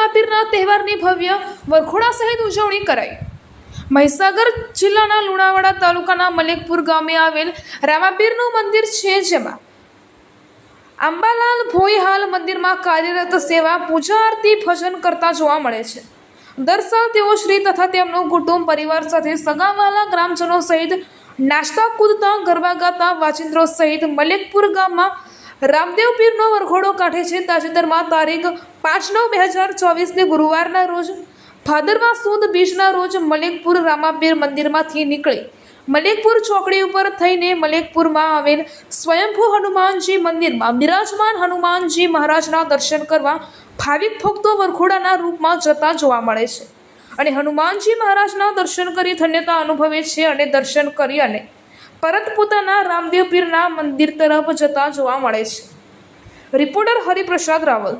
માતાના તહેવારની ભવ્ય વરખોડા સહિત ઉજવણી કરાઈ. મહીસાગર જિલ્લાના લુણાવાડા તાલુકાના મલેકપુર ગામે આવેલ રામાપીરનું મંદિર છે જેમાં અંબાલાલ ભોઈ હાલ મંદિરમાં કાર્યરત સેવા, પૂજા આરતી, ભજન કરતા જોવા મળે છે. દર સાલ તેઓ શ્રી તથા તેમનું કુટુંબ, પરિવાર સાથે સગાવાલા ગ્રામજનો સહિત નાસ્તા, કૂદતા, ગરબા ગાતા વાચિંત્રો સહિત મલેકપુર ગામમાં રામદેવ પીરનો વરઘોડો કાઢે છે. તાજેતરમાં તારીખ પાંચ નવ બે હજાર ચોવીસને ગુરુવારના રોજ ભાદરવા સુદ બીજના રોજ મલેકપુર રામાપીર મંદિરમાંથી નીકળી. મલેકપુર ચોકડી ઉપર થઈને મલેકપુરમાં આવેલ સ્વયંભૂ હનુમાનજી મંદિરમાં બિરાજમાન હનુમાનજી મહારાજના દર્શન કરવા ભાવિક ભક્તો વરઘોડાના રૂપમાં જતા જોવા મળે છે. અને હનુમાનજી મહારાજના દર્શન કરી ધન્યતા અનુભવે છે અને દર્શન કરી અને પરત પોતાના રામદેવ પીરના મંદિર તરફ જતા જોવા મળે છે. રિપોર્ટર હરિપ્રસાદ રાવલ.